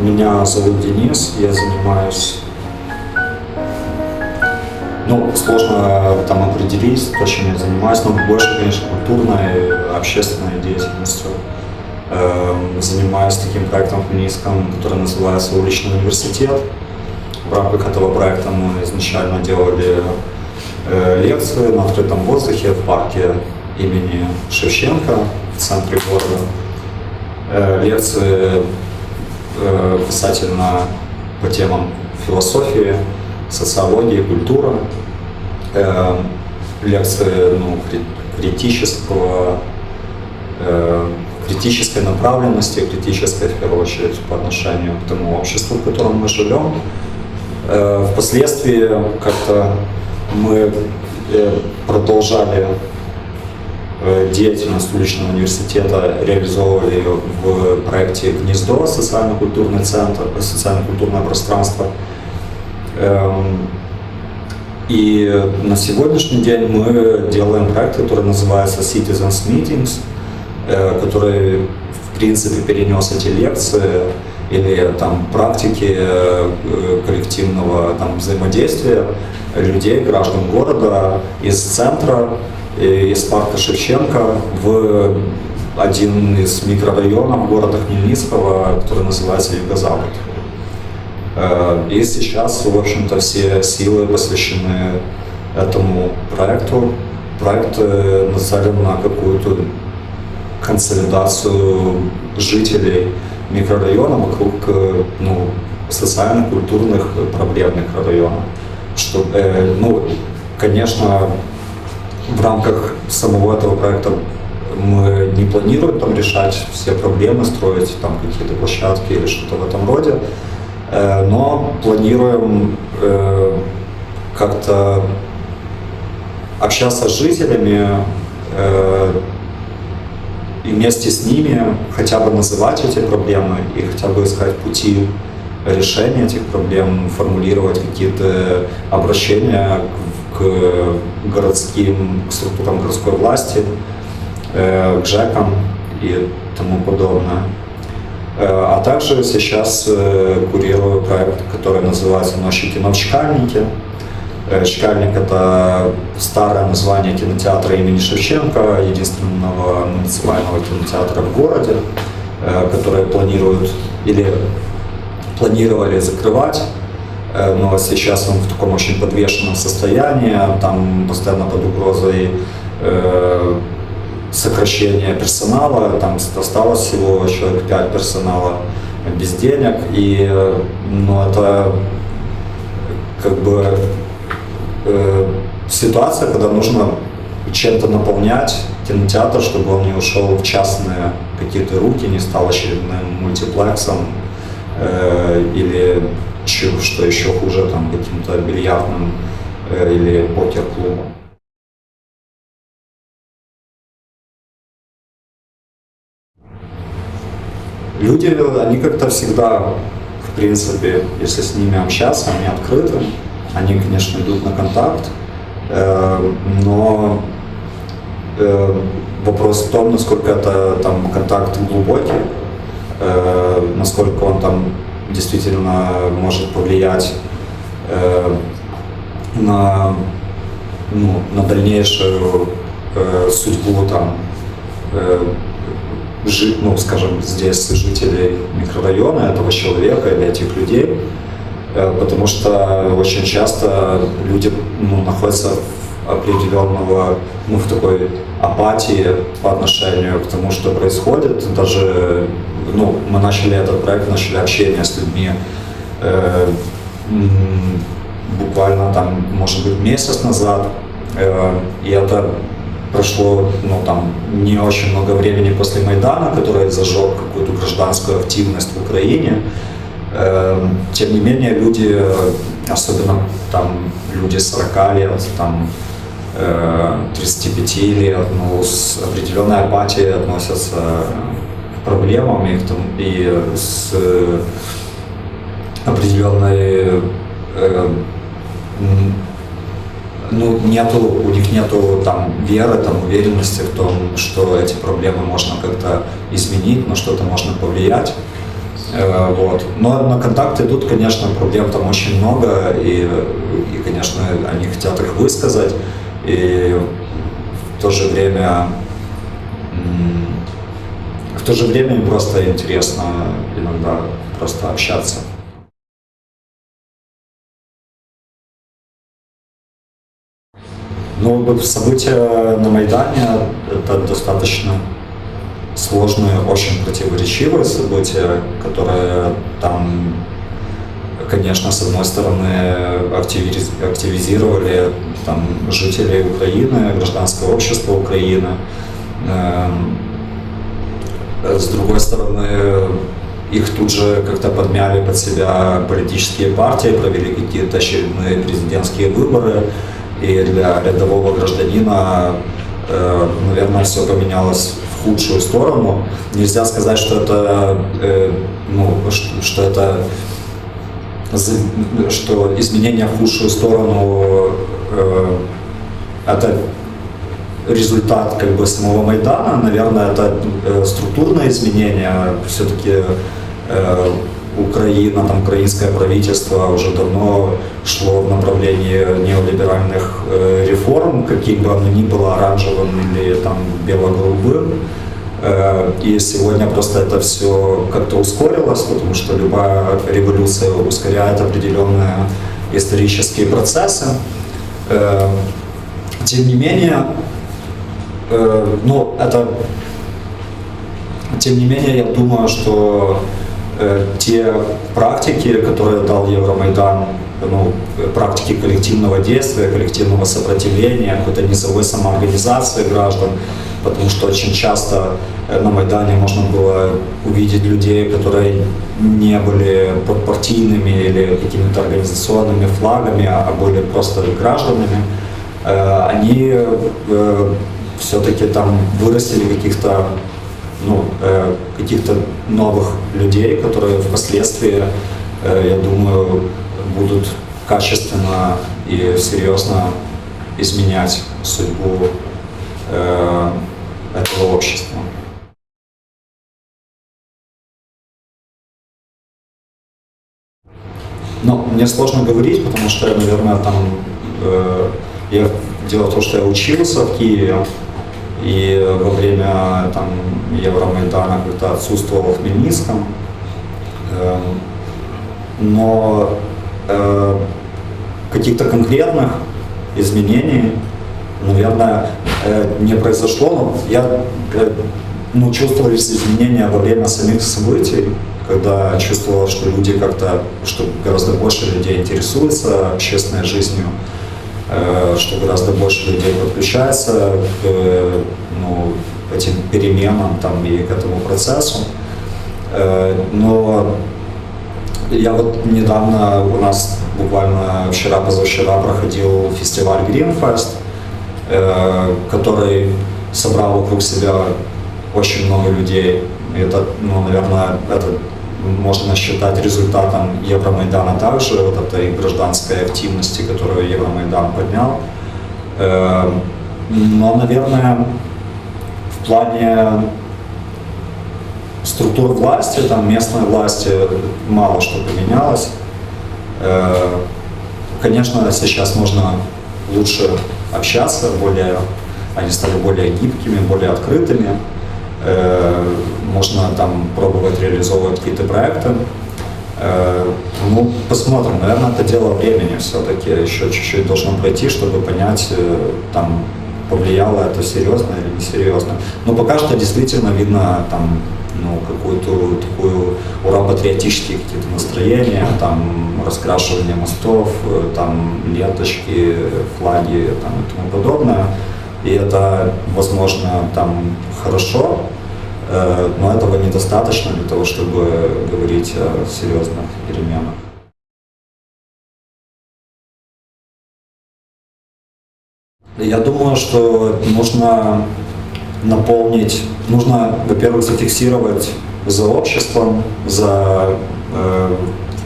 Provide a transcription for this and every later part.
Меня зовут Денис, я занимаюсь... Ну, сложно там определить, то, чем я занимаюсь, но больше, конечно, культурной, общественной деятельностью. Эм, Занимаюсь таким проектом в Хмельницком, который называется «Уличный университет». В рамках этого проекта мы изначально делали э, лекции на открытом воздухе в парке имени Шевченко в центре города. Э, Лекции э, касательно по темам философии, социологии, культуры. Э, Лекции ну, кри- критического, э, критической направленности, критической в первую очередь по отношению к тому обществу, в котором мы живем. Впоследствии как-то мы продолжали деятельность уличного университета, реализовывали в проекте «Гнездо», социально-культурный центр, э, социально-культурное пространство. Эм, И на сегодняшний день мы делаем проект, который называется Citizens Meetings, э, который в принципе перенес эти лекции или там практики э, коллективного там, взаимодействия людей, граждан города из центра, э, из парка Шевченко в один из микрорайонов города Хмельницкого, который называется Юго-Запад. Э, И сейчас, в общем-то, все силы посвящены этому проекту. Проект э, нацелен на какую-то консолидацию жителей микрорайона вокруг э, ну, социально-культурных проблем микрорайона. Что, э, ну, конечно, в рамках самого этого проекта мы не планируем там решать все проблемы, строить там какие-то площадки или что-то в этом роде, Э, но планируем э, как-то общаться с жителями э, и вместе с ними хотя бы называть эти проблемы и хотя бы искать пути решения этих проблем, формулировать какие-то обращения к, к городским к структурам городской власти, э, к ЖЭКам и тому подобное. Э, А также сейчас э, курирую проект, который называется «Ночи кино в Чкальнике». Э, Чкальник – это старое название кинотеатра имени Шевченко, единственного муниципального кинотеатра в городе, э, который планируют или планировали закрывать, э, но сейчас он в таком очень подвешенном состоянии, там постоянно под угрозой э, сокращения персонала, там осталось всего человек 5 персонала без денег, и э, ну, это как бы э, ситуация, когда нужно чем-то наполнять кинотеатр, чтобы он не ушел в частные какие-то руки, не стал очередным мультиплексом э, или что еще хуже, там каким-то бильярдным э, или покер-клубом. Люди, они как-то всегда, в принципе, если с ними общаться, они открыты, они, конечно, идут на контакт, э, но э, вопрос в том, насколько это там контакт глубокий, насколько он там действительно может повлиять э, на, ну, на дальнейшую э, судьбу там э, жи- ну, скажем, здесь жителей микрорайона, этого человека или этих людей, Э, потому что очень часто люди ну, находятся в определенного, ну, в такой апатии по отношению к тому, что происходит. Даже, ну, мы начали этот проект, начали общение с людьми э, буквально там, может быть, месяц назад, Э, и это прошло, ну, там, не очень много времени после Майдана, который зажег какую-то гражданскую активность в Украине. Э, Тем не менее, люди, э, особенно там люди 40 лет, там, э, 35 лет, ну, с определенной апатией относятся к проблемам и, тому- и с э, определенной э, м, ну, нету, у них нету там веры, там, уверенности в том, что эти проблемы можно как-то изменить, на что-то можно повлиять. Э, Вот. Но на контакты идут, конечно, проблем там очень много, и, и, конечно, они хотят их высказать, и в то же время в то же время им просто интересно иногда просто общаться. Ну, события на Майдане – это достаточно сложные, очень противоречивые события, которые там, конечно, с одной стороны, активиз- активизировали там, жителей Украины, гражданское общество Украины. Эм, С другой стороны, их тут же как-то подмяли под себя политические партии, провели какие-то очередные президентские выборы. И для рядового гражданина, э, наверное, все поменялось в худшую сторону. Нельзя сказать, что это, э, ну, что это что изменения в худшую сторону э, это результат как бы самого Майдана, наверное, это э, структурное изменение. Все-таки э, Украина, там украинское правительство уже давно шло в направлении неолиберальных э, реформ, каким бы оно ни было оранжевым или там бело-голубым. Э, И сегодня просто это все как-то ускорилось, потому что любая революция ускоряет определенные исторические процессы. Э, Тем не менее, э, ну, это тем не менее, я думаю, что э, те практики, которые дал Евромайдан, ну, э, практики коллективного действия, коллективного сопротивления, какой-то низовой самоорганизации граждан, потому что очень часто э, на Майдане можно было увидеть людей, которые не были партийными или какими-то организационными флагами, а были просто гражданами. Э, Они все-таки там вырастили каких-то ну, э, каких-то новых людей, которые впоследствии, э, я думаю, будут качественно и серьезно изменять судьбу э, этого общества. Ну, мне сложно говорить, потому что наверное, там... э, я, дело в том, что я учился в Киеве, и во время там, Евромайдана как-то отсутствовал в Хмельницком. Эм, Но э, каких-то конкретных изменений, наверное, э, не произошло. Но я э, ну, чувствовались изменения во время самих событий, когда чувствовал, что люди как-то, что гораздо больше людей интересуются общественной жизнью, что гораздо больше людей подключается к э, ну, этим переменам там, и к этому процессу. Э, Но я вот недавно у нас буквально вчера-позавчера проходил фестиваль Greenfest, э, который собрал вокруг себя очень много людей. Это, ну, наверное, это можно считать результатом Евромайдана также, вот этой гражданской активности, которую Евромайдан поднял. Э, Но, наверное, в плане структур власти, там местной власти мало что поменялось. Э, Конечно, сейчас можно лучше общаться, более, они стали более гибкими, более открытыми. Э, Можно там пробовать реализовывать какие-то проекты. Э, Ну, посмотрим. Наверное, это дело времени все-таки. Еще чуть-чуть должно пройти, чтобы понять, э, там, повлияло это серьезно или несерьезно. Но пока что действительно видно там ну, какую-то такую ура-патриотические какие-то настроения, там раскрашивание мостов, там ленточки, флаги там, и тому подобное. И это, возможно, там хорошо, э, но этого недостаточно для того, чтобы говорить о серьезных переменах. Я думаю, что нужно наполнить, нужно, во-первых, зафиксировать за обществом, за э,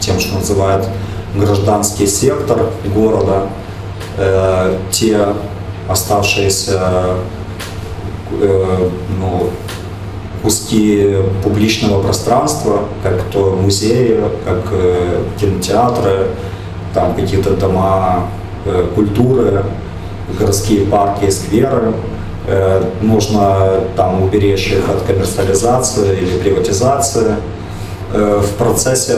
тем, что называют гражданский сектор города, э, те оставшиеся э, ну, куски публичного пространства, как то музеи, как э, кинотеатры, там какие-то дома э, культуры, городские парки, скверы. Э, Нужно там уберечь их от коммерциализации или приватизации. В процессе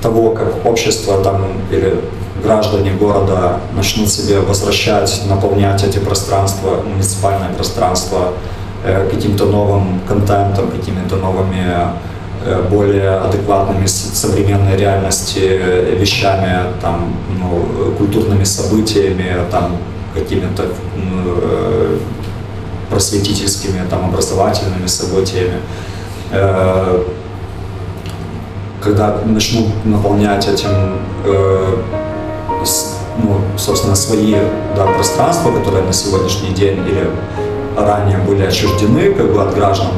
того, как общество там или граждане города начнут себе возвращать, наполнять эти пространства, муниципальное пространство э, каким-то новым контентом, какими-то новыми э, более адекватными современной реальности э, вещами, там, ну, культурными событиями, там, какими-то просветительскими, там, образовательными событиями. Когда начнут наполнять этим, ну, собственно, свои да, пространства, которые на сегодняшний день или ранее были отчуждены как бы, от граждан,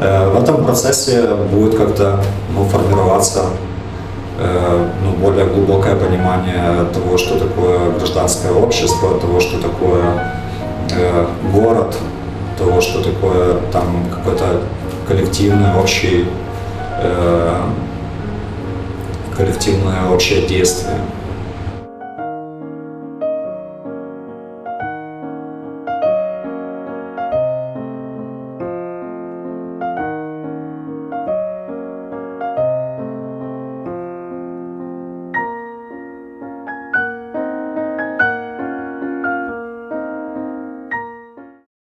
э, в этом процессе будет как-то ну, формироваться э, ну, более глубокое понимание того, что такое гражданское общество, того, что такое э, город, того, что такое там какой-то коллективный общий э, коллективное общее действие.